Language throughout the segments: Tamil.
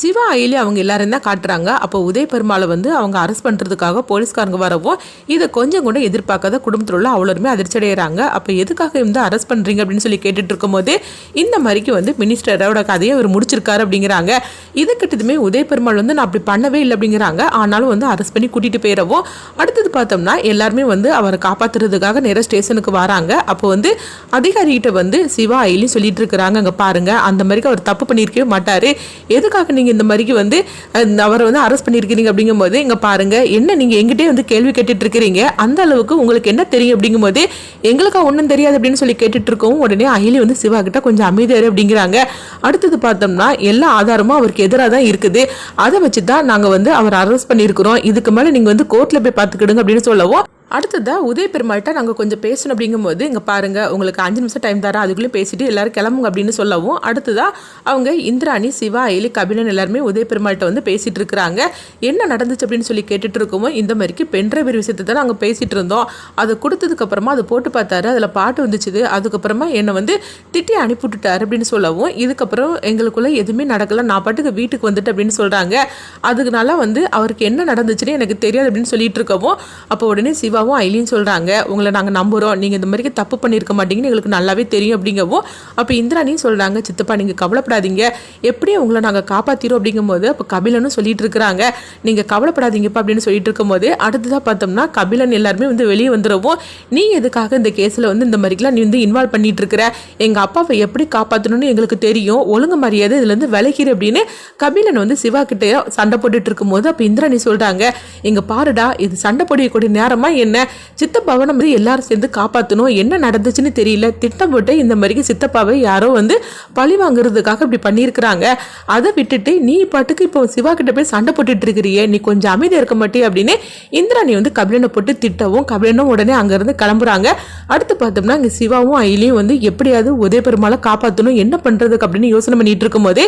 சிவா ஐலி அவங்க எல்லாரும் தான் காட்டுறாங்க. அப்போ உதய பெருமாளை வந்து அவங்க அரெஸ்ட் பண்ணுறதுக்காக போலீஸ்காரங்க வரவும் இதை கொஞ்சம் கூட எதிர்பார்க்காத குடும்பத்தில் உள்ள அவ்வளோருமே அதிர்ச்சியடைகிறாங்க அப்போ எதுக்காக வந்து அரெஸ்ட் பண்ணுறீங்க அப்படின்னு சொல்லி கேட்டுட்டு இருக்கும்போது இந்த மாதிரிக்கு வந்து மினிஸ்டரோட கதையை அவர் முடிச்சிருக்காரு அப்படிங்கிறாங்க. இதுக்கிட்டதுமே உதய பெருமாள் வந்து நான் அப்படி பண்ணவே இல்லை அப்படிங்கிறாங்க. ஆனாலும் வந்து அரெஸ்ட் பண்ணி கூட்டிகிட்டு போயிடவும் அடுத்தது பார்த்தோம்னா எல்லாருமே வந்து அவரை காப்பாற்றுறதுக்காக நேராக ஸ்டேஷனுக்கு வராங்க. அப்போ வந்து அதிகாரிகிட்ட வந்து சிவா ஐலி சொல்லிட்டு இருக்கிறாங்க. அங்கே பாருங்கள் அந்த மாதிரிக்கு அவர் தப்பு பண்ணியிருக்கவே மாட்டார். எதுக்காக நீங்கள் நீங்கள் இந்த மாதிரிக்கு வந்து அவரை வந்து அரெஸ்ட் பண்ணியிருக்கிறீங்க அப்படிங்கும்போது இங்கே பாருங்கள் என்ன நீங்கள் எங்கிட்டே வந்து கேள்வி கேட்டுட்ருக்கிறீங்க அந்த அளவுக்கு உங்களுக்கு என்ன தெரியும் அப்படிங்கும்போது எங்களுக்கா ஒன்றும் தெரியாது அப்படின்னு சொல்லி கேட்டுட்ருக்கவும் உடனே அகிலி வந்து சிவா கிட்ட கொஞ்சம் அமைதியாரு அப்படிங்கிறாங்க. அடுத்தது பார்த்தோம்னா எல்லா ஆதாரமும் அவருக்கு எதிராக தான் இருக்குது. அதை வச்சு தான் நாங்கள் வந்து அவர் அரெஸ்ட் பண்ணியிருக்கிறோம் இதுக்கு மேலே நீங்கள் வந்து கோர்ட்டில் போய் பார்த்துக்கிடுங்க அப்படின்னு சொல்லவும் அடுத்ததாக உதய பெருமாள்கிட்ட நாங்கள் கொஞ்சம் பேசணும் அப்படிங்கும்போது இங்கே பாருங்கள் உங்களுக்கு அஞ்சு நிமிஷம் டைம் தரேன் அதுக்குள்ளே பேசிட்டு எல்லாரும் கிளம்புங்க அப்படின்னு சொல்லவும் அடுத்ததாக அவங்க இந்திராணி சிவா எலி கபிலன் எல்லாருமே உதய பெருமாள்கிட்ட வந்து பேசிகிட்டு இருக்கிறாங்க. என்ன நடந்துச்சு அப்படின்னு சொல்லி கேட்டுட்டு இருக்கோமோ இந்த மாதிரிக்கு பென்ட்ரைவர் விஷயத்தை தான் நாங்கள் பேசிகிட்டு இருந்தோம். அதை கொடுத்ததுக்கப்புறமா அதை போட்டு பார்த்தாரு அதில் பாட்டு வந்துச்சுது. அதுக்கப்புறமா என்னை வந்து திட்டி அனுப்பிவிட்டுட்டார் அப்படின்னு சொல்லவும் இதுக்கப்புறம் எங்களுக்குள்ளே எதுவுமே நடக்கலை நான் பாட்டுக்கு வீட்டுக்கு வந்துட்டு அப்படின்னு சொல்கிறாங்க அதுக்குனால வந்து அவருக்கு என்ன நடந்துச்சுன்னு எனக்கு தெரியாது அப்படின்னு சொல்லிட்டு இருக்கவும் அப்போ உடனே சிவா சிவாவும் ஐலியும் சொல்கிறாங்க உங்களை நாங்கள் நம்புகிறோம் நீங்கள் இந்த மாதிரி தப்பு பண்ணியிருக்க மாட்டீங்கன்னு எங்களுக்கு நல்லாவே தெரியும் அப்படிங்கவும் அப்போ இந்திராணியும் சொல்கிறாங்க சித்தப்பா நீங்கள் கவலைப்படாதீங்க. எப்படியும் உங்களை நாங்கள் காப்பாற்றிடும் அப்படிங்கும்போது அப்போ கபிலனும் சொல்லிட்டு இருக்கிறாங்க. நீங்கள் கவலைப்படாதீங்கப்பா அப்படின்னு சொல்லிட்டு இருக்கும்போது அடுத்ததாக பார்த்தோம்னா கபிலன் எல்லாருமே வந்து வெளியே வந்துடவும் நீ எதுக்காக இந்த கேஸில் வந்து இந்த மாதிரிலாம் நீ வந்து இன்வால்வ் பண்ணிட்டு இருக்கிற எங்கள் அப்பாவை எப்படி காப்பாற்றணும்னு எங்களுக்கு தெரியும். ஒழுங்கு மரியாதை இதுலேருந்து விலகிடு அப்படின்னு கபிலன் வந்து சிவா கிட்டே சண்டை போட்டுட்டு இருக்கும்போது அப்போ இந்திராணி சொல்கிறாங்க இங்கே பாருடா இது சண்டை போடக்கூடிய நேரமாக என்ன? சித்தப்பாவை நம்ம எல்லாரும் சேர்ந்து காப்பாற்றணும் என்ன நடந்துச்சுன்னு தெரியல. திட்டம் போட்டு இந்த மாதிரி சித்தப்பாவை யாரோ வந்து பழி வாங்குறதுக்காக இப்படி பண்ணியிருக்கிறாங்க. அதை விட்டுட்டு நீ பாட்டுக்கு இப்போ சிவா கிட்ட போய் சண்டை போட்டுட்டு இருக்கிறியே நீ கொஞ்சம் அமைதியாக இருக்க மாட்டே அப்படின்னு இந்திராணி வந்து கபிலனை போட்டு திட்டவும் கபிலனும் உடனே அங்கேருந்து கிளம்புறாங்க. அடுத்து பார்த்தோம்னா இங்கே சிவாவும் அயிலையும் வந்து எப்படியாவது உதய பெருமாளை காப்பாற்றணும் என்ன பண்ணுறதுக்கு அப்படின்னு யோசனை பண்ணிட்டு இருக்கும்போது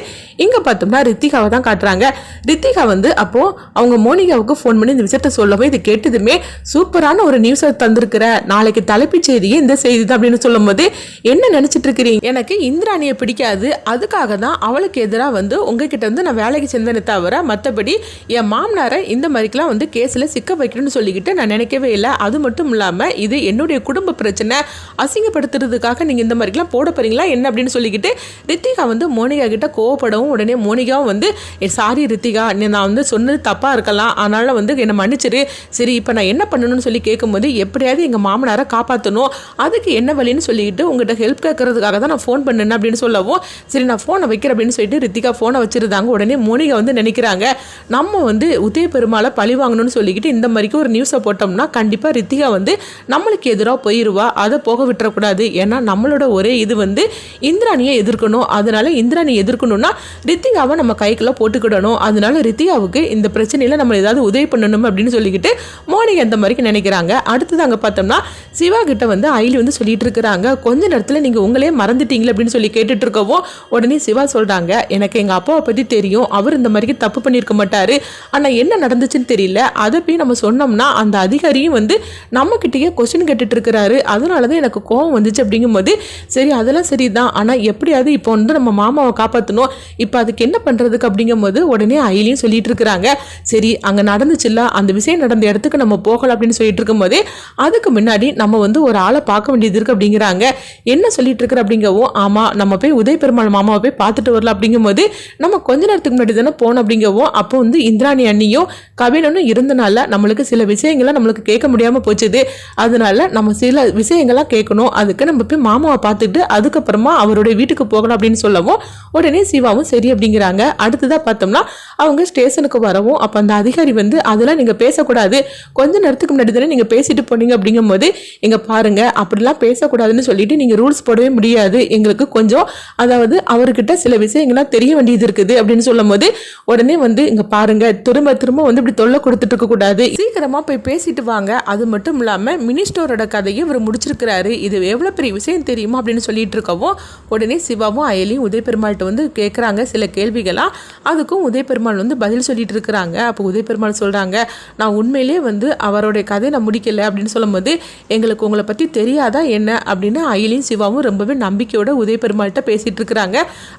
இங்கே பார்த்தோம்னா ரித்திகாவை தான் காட்டுறாங்க. ரித்திகா வந்து அப்போ அவங்க மோனிகாவுக்கு ஃபோன் பண்ணி இந்த விஷயத்த சொல்லவும் இது கேட்டதுமே சூப்பராக சூப்பரான ஒரு நியூஸை தந்திருக்கிற நாளைக்கு தலைப்புச் செய்தியே இந்த செய்தி தான் அப்படின்னு சொல்லும்போது என்ன நினச்சிட்டு இருக்கிறீங்க? எனக்கு இந்திராணியை பிடிக்காது. அதுக்காக தான் அவளுக்கு எதிராக வந்து உங்ககிட்ட வந்து நான் வேலைக்கு சென்றேனே தவிர மற்றபடி என் மாமனாரை இந்த மாதிரிக்கெல்லாம் வந்து கேஸில் சிக்க வைக்கணும்னு சொல்லிக்கிட்டு நான் நினைக்கவே இல்லை. அது மட்டும் இல்லாமல் இது என்னுடைய குடும்ப பிரச்சனை. அசிங்கப்படுத்துறதுக்காக நீங்கள் இந்த மாதிரிக்கெல்லாம் போட போகிறீங்களா என்ன அப்படின்னு சொல்லிக்கிட்டு ரித்திகா வந்து மோனிகா கிட்ட கோவப்படவும் உடனே மோனிகாவும் வந்து சாரி ரித்திகா. நான் வந்து சொன்னது தப்பாக இருக்கலாம். அதனால் வந்து என்னை மன்னிச்சிரு. சரி இப்போ நான் என்ன பண்ணணும்னு சொல்லி கேட்கும்போது எப்படியாவது எங்கள் மாமனாரை காப்பாற்றணும் அதுக்கு என்ன வழின்னு சொல்லிக்கிட்டு உங்கள்கிட்ட ஹெல்ப் கேட்கறதுக்காக தான் நான் ஃபோன் பண்ணேன் அப்படின்னு சொல்லவும் சரி நான் ஃபோனை வைக்கிறேன் அப்படின்னு சொல்லிட்டு ரித்திகா ஃபோனை வச்சிருந்தாங்க. உடனே மோனிகா வந்து நினைக்கிறாங்க நம்ம வந்து உதய பெருமாளை பழி வாங்கணும்னு சொல்லிக்கிட்டு இந்த மாதிரிக்கு ஒரு நியூஸை போட்டோம்னா கண்டிப்பாக ரித்திகா வந்து நம்மளுக்கு எதிராக போயிடுவா அதை போக விட்டுறக்கூடாது. ஏன்னா நம்மளோட ஒரே இது வந்து இந்திராணியை எதிர்க்கணும். அதனால இந்திராணி எதிர்க்கணும்னா ரித்திகாவை நம்ம கைக்குள்ள போட்டுக்கிடணும். அதனால ரித்திகாவுக்கு இந்த பிரச்சனையில் நம்ம ஏதாவது உதவி பண்ணணும் அப்படின்னு சொல்லிக்கிட்டு மோனிகா இந்த மாதிரி நினைக்கிறாங்க. அடுத்தது அங்கே பார்த்தோம்னா சிவா கிட்ட வந்து ஐலி வந்து சொல்லிட்டு இருக்கிறாங்க. கொஞ்ச நேரத்தில் நீங்கள் உங்களே மறந்துட்டீங்களே அப்படின்னு சொல்லி கேட்டுட்டு இருக்கவும் உடனே சிவா சொல்றாங்க எனக்கு எங்கள் அப்பாவை பற்றி தெரியும். அவர் இந்த மாதிரி தப்பு பண்ணியிருக்க மாட்டார். ஆனால் என்ன நடந்துச்சுன்னு தெரியல. அதை போய் நம்ம சொன்னோம்னா அந்த அதிகாரியும் வந்து நம்மக்கிட்டேயே கொஸ்டின் கேட்டுட்டு இருக்கிறாரு. அதனால தான் எனக்கு கோவம் வந்துச்சு. அப்படிங்கும்போது சரி அதெல்லாம் சரி தான் ஆனால் எப்படியாவது இப்போ வந்து நம்ம மாமாவை காப்பாற்றணும் இப்போ அதுக்கு என்ன பண்ணுறதுக்கு அப்படிங்கும்போது உடனே ஐலியும் சொல்லிட்டு இருக்கிறாங்க சரி அங்கே நடந்துச்சுல்ல. அந்த விஷயம் நடந்த இடத்துக்கு நம்ம போகலாம். அப்படின்னு சொல்லிட்டு இருக்கும்போதே அதுக்கு முன்னாடி நம்ம வந்து ஒரு ஆளை பார்க்க வேண்டியது இருக்கு அப்படிங்கிறாங்க. என்ன சொல்லிட்டு இருக்கிற அப்படிங்கவும் ஆமாம் நம்ம போய் உதய பெருமாள் மாமாவை போய் பார்த்துட்டு வரலாம் அப்படிங்கும்போது நம்ம கொஞ்ச நேரத்துக்கு முன்னாடி தானே போனோம் அப்படிங்கவும் அப்போ வந்து இந்திராணி அண்ணியும் கபிலனும் இருந்தனால நம்மளுக்கு சில விஷயங்களை நம்மளுக்கு கேட்க முடியாமல் போச்சுது. அதனால நம்ம சில விஷயங்கள்லாம் கேட்கணும். அதுக்கு நம்ம போய் மாமாவை பார்த்துட்டு அதுக்கப்புறமா அவருடைய வீட்டுக்கு போகணும் அப்படின்னு சொல்லவும் உடனே சிவாவும் சரி அப்படிங்கிறாங்க. அடுத்ததாக பார்த்தோம்னா அவங்க ஸ்டேஷனுக்கு வரவும் அப்போ அந்த அதிகாரி வந்து அதெல்லாம் நீங்கள் பேசக்கூடாது. கொஞ்ச நேரத்துக்கு முன்னாடி தானே நீங்கள் பேசிட்டு போனீங்க அப்படிங்கும்போது எங்கள் பாருங்க அப்படிலாம் பேசக்கூடாதுன்னு சொல்லிட்டு நீங்கள் ரூல்ஸ் போடவே முடியாது. எங்களுக்கு கொஞ்சம் அதாவது அவர்கிட்ட சில விஷயங்கள்லாம் தெரிய வேண்டியது இருக்குது. அப்படின்னு சொல்லும் போது உடனே வந்து இங்க பாருங்க திரும்ப திரும்ப வந்து இப்படி தொல்லை கொடுத்துட்டு இருக்க கூடாது. சீக்கிரமா போய் பேசிட்டு வாங்க. அது மட்டும் இல்லாமல் மினிஸ்டரோட கதையை இவர் முடிச்சிருக்கிறாரு. இது எவ்வளோ பெரிய விஷயம் தெரியுமா? அப்படின்னு சொல்லிட்டு இருக்கவும் உடனே சிவாவும் அயலியும் உதய பெருமாள்கிட்ட வந்து கேட்குறாங்க சில கேள்விகளாக அதுக்கும் உதய பெருமாள் வந்து பதில் சொல்லிட்டு இருக்கிறாங்க. அப்போ உதய பெருமாள் சொல்கிறாங்க நான் உண்மையிலேயே வந்து அவருடைய கதையை நான் முடிக்கல அப்படின்னு சொல்லும்போது எங்களுக்கு உங்களை பற்றி தெரியாதா என்ன? அப்படின்னு அயலியும் சிவாவும் ரொம்பவே நம்பிக்கையோட உதய பெருமாள்கிட்ட பேசிகிட்டு இருக்கிறாங்க.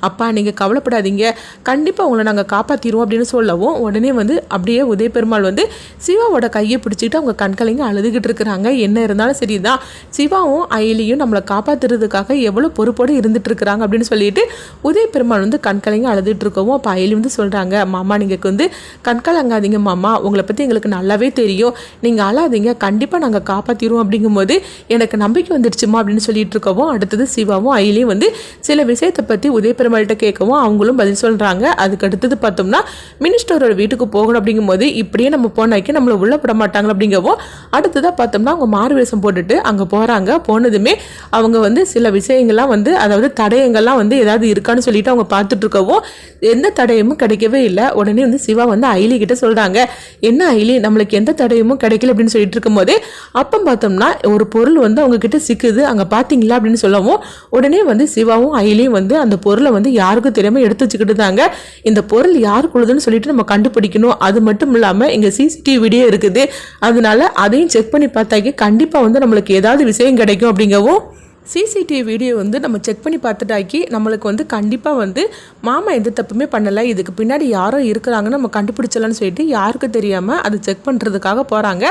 அப்பா நீங்கள் கவலைப்படாதீங்க. கண்டிப்பாக உங்களை நாங்கள் காப்பாற்றிடுவோம் அப்படின்னு சொல்லவும் உடனே வந்து அப்படியே உதய பெருமாள் வந்து சிவாவோட கையை பிடிச்சிட்டு அவங்க கண்கலைங்க அழுதுகிட்டு இருக்கிறாங்க. என்ன இருந்தாலும் சரிதான். சிவாவும் அயலியும் நம்மளை காப்பாத்துறதுக்காக எவ்வளோ பொறுப்போடு இருந்துட்டு இருக்கிறாங்க அப்படின்னு சொல்லிட்டு உதய பெருமாள் வந்து கண்கலைங்க அழுதுட்டு இருக்கவும் அப்போ அயலி வந்து சொல்கிறாங்க மாமா நீங்கள் வந்து கண்கலங்காதீங்க மாமா. உங்களை பற்றி எங்களுக்கு நல்லாவே தெரியும். நீங்கள் அழாதீங்க. கண்டிப்பாக நாங்கள் காப்பாற்றிடுவோம் அப்படிங்கும்போது எனக்கு நம்பிக்கை வந்துடுச்சுமா அப்படின்னு சொல்லிட்டு இருக்கவும் அடுத்தது சிவாவும் அயலியும் வந்து சில விஷயத்தை பற்றி உதய பெருமாள்கிட்ட கேட்கவும் அவங்களும் பதில் சொல்கிறாங்க அதுக்கு அடுத்தது பார்த்தோம்னா மினிஸ்டரோட வீட்டுக்கு போகணும் அப்படிங்கும்போது இப்படியே நம்ம போனாக்கி நம்மளை உள்ள விட மாட்டாங்க அப்படிங்கவும் அடுத்ததாக பார்த்தோம்னா அவங்க மாறு வேஷம் போட்டுட்டு அங்கே போகிறாங்க போனதுமே அவங்க வந்து சில விஷயங்கள்லாம் வந்து அதாவது தடயங்கள்லாம் வந்து ஏதாவது இருக்கான்னு சொல்லிட்டு அவங்க பார்த்துட்டு இருக்கவும் எந்த தடயமும் கிடைக்கவே இல்லை. உடனே வந்து சிவா வந்து ஐலி கிட்ட சொல்கிறாங்க என்ன ஐலி நம்மளுக்கு எந்த தடயமும் கிடைக்கல அப்படின்னு சொல்லிட்டு இருக்கும்போதே அப்போ பார்த்தோம்னா ஒரு பொருள் வந்து அவங்க கிட்ட சிக்குது அங்கே பார்த்தீங்களா அப்படின்னு சொல்லவும் உடனே வந்து சிவாவும் அயிலையும் வந்து அந்த பொருளை வந்து யாருக்கும் தெரியாமல் எடுத்து வச்சுக்கிட்டு தாங்க இந்த பொருள் யாருக்குள்ளதுன்னு சொல்லிட்டு நம்ம கண்டுபிடிக்கணும். அது மட்டும் இல்லாமல் இங்கே சிசிடிவி வீடியோ இருக்குது. அதனால அதையும் செக் பண்ணி பார்த்தாக்கி கண்டிப்பாக வந்து நம்மளுக்கு ஏதாவது விஷயம் கிடைக்கும் அப்படிங்கவும் சிசிடிவி வீடியோ வந்து நம்ம செக் பண்ணி பார்த்துட்டாக்கி நம்மளுக்கு வந்து கண்டிப்பாக வந்து மாமா எந்த தப்புமே பண்ணலை. இதுக்கு பின்னாடி யாரோ இருக்கிறாங்கன்னு நம்ம கண்டுபிடிச்சலன்னு சொல்லிட்டு யாருக்கு தெரியாமல் அதை செக் பண்ணுறதுக்காக போகிறாங்க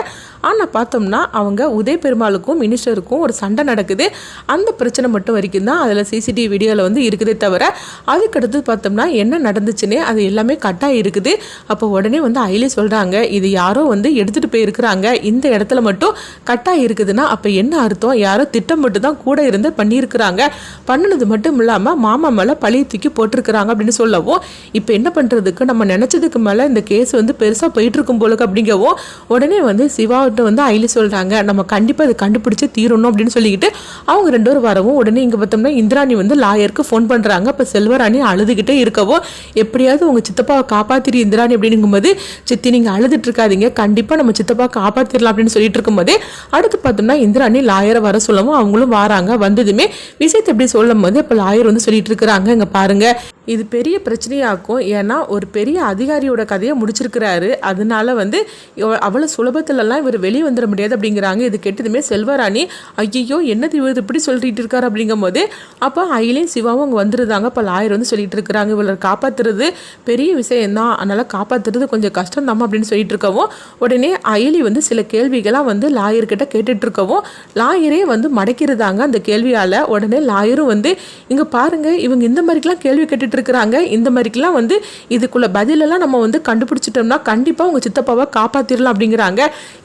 ஆனால் பார்த்தோம்னா அவங்க உதய பெருமாளுக்கும் மினிஸ்டருக்கும் ஒரு சண்டை நடக்குது. அந்த பிரச்சனை மட்டும் வரைக்கும் தான் அதில் சிசிடிவி வீடியோவில் வந்து இருக்குதே தவிர அதுக்கடுத்து பார்த்தோம்னா என்ன நடந்துச்சுன்னே அது எல்லாமே கட்டாக இருக்குது. அப்போ உடனே வந்து அயிலே சொல்கிறாங்க இது யாரோ வந்து எடுத்துகிட்டு போயிருக்கிறாங்க. இந்த இடத்துல மட்டும் கட்டாக இருக்குதுன்னா அப்போ என்ன அர்த்தம்? யாரோ திட்டமிட்டு தான் கூட இருந்து பண்ணியிருக்கிறாங்க. பண்ணினது மட்டும் இல்லாமல் மாமா மேலே பழி தூக்கி போட்டிருக்கிறாங்க அப்படின்னு சொல்லவும் இப்போ என்ன பண்ணுறதுக்கு நம்ம நினச்சதுக்கு மேலே இந்த கேஸ் வந்து பெருசாக போயிட்டுருக்கும் போலுக்கு அப்படிங்கவும் உடனே வந்து சிவாவிட்ட வந்து ஐலி சொல்கிறாங்க நம்ம கண்டிப்பாக இதை கண்டுபிடிச்சி தீரணும் அப்படின்னு சொல்லிக்கிட்டு அவங்க ரெண்டு பேரும் வரவும் உடனே இங்கே பார்த்தோம்னா இந்திராணி வந்து லாயருக்கு ஃபோன் பண்ணுறாங்க இப்போ செல்வராணி அழுதுகிட்டே இருக்கவும் எப்படியாவது உங்கள் சித்தப்பாவை காப்பாத்திரி இந்திராணி அப்படிங்கும்போது சித்தி நீங்கள் அழுதுட்டு இருக்காதீங்க. கண்டிப்பாக நம்ம சித்தப்பா காப்பாற்றிடலாம் அப்படின்னு சொல்லிட்டு இருக்கும்போது அடுத்து பார்த்தோம்னா இந்திராணி லாயரை வர சொல்லவும் அவங்களும் வராங்க. வந்ததுமே விஷயத்தை எப்படி சொல்லும் போது இப்போ லாயர் வந்து சொல்லிட்டு இருக்கிறாங்க. இங்கே பாருங்க. இது பெரிய பிரச்சனையாக்கும். ஏன்னா ஒரு பெரிய அதிகாரியோட கதையை முடிச்சிருக்கிறாரு. அதனால வந்து அவ்வளோ சுலபத்துலலாம் இவர் வெளியே வந்துட முடியாது அப்படிங்கிறாங்க. இது கெட்டதுமே செல்வராணி. ஐயோ என்னது இவர் இப்படி சொல்லிட்டு இருக்காரு அப்படிங்கும் போது அப்போ அயிலையும் சிவாவும் அங்கே வந்துருந்தாங்க இப்போ லாயர் வந்து சொல்லிட்டு இருக்கிறாங்க. இவளை காப்பாற்றுறது பெரிய விஷயம்தான். அதனால் காப்பாத்துறது கொஞ்சம் கஷ்டம் தான் அப்படின்னு சொல்லிட்டு இருக்கவும் உடனே அயலி வந்து சில கேள்விகளாக வந்து லாயர்கிட்ட கேட்டுட்ருக்கவும் லாயரே வந்து மடக்கிறதாங்க அந்த கேள்வியால் உடனே லாயரும் வந்து இங்கே பாருங்க இவங்க இந்த மாதிரிக்கெல்லாம் கேள்வி கேட்டுட்ருக்குறாங்க. இந்த மாதிரிக்கெலாம் வந்து இதுக்குள்ள பதிலெல்லாம் நம்ம வந்து கண்டுபிடிச்சிட்டோம்னா கண்டிப்பாக உங்கள் சித்தப்பாவை காப்பாற்றிடலாம் அப்படிங்கிறாங்க.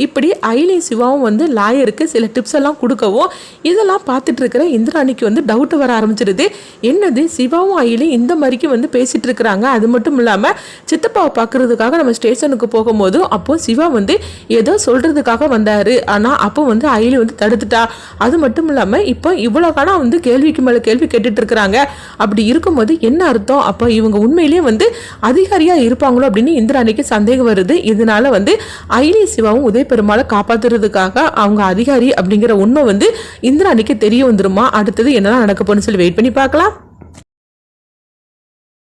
இப்படி ஐலி சிவாவும் வந்து லாயருக்கு சில டிப்ஸ் எல்லாம் கொடுக்கவும் இதெல்லாம் பார்த்துட்டு இருக்கிற இந்திராணிக்கு வந்து டவுட் வர ஆரம்பிச்சிருது. என்னது சிவாவும் அயிலையும் இந்த மாதிரிக்கு வந்து பேசிகிட்டு இருக்கிறாங்க அது மட்டும் இல்லாமல் சித்தப்பாவை பார்க்குறதுக்காக நம்ம ஸ்டேஷனுக்கு போகும்போது அப்போது சிவா வந்து ஏதோ சொல்கிறதுக்காக வந்தார். ஆனால் அப்போ வந்து ஐலி வந்து தடுத்துட்டா. அது மட்டும் இல்லாமல் இப்போ இவ்வளோ காலம் வந்து கேள்விக்கு மேலே கேள்வி கேட்டுட்டு இருக்கிறாங்க அப்படி இருக்கும்போது என்ன அர்த்தம்? அப்போ இவங்க உண்மையிலேயே வந்து அதிகாரியாக இருப்பாங்களோ அப்படின்னு இந்திராணிக்கு சந்தேகம் வருது. இதனால வந்து ஐலி சிவாவும் உதய பெருமாளை காப்பாற்றுறதுக்காக அவங்க அதிகாரி அப்படிங்கிற உண்மை வந்து இந்திராணிக்கு தெரிய வந்துருமா? அடுத்தது என்னதான் நடக்க போகணும்னு சொல்லி வெயிட் பண்ணி பார்க்கலாம்.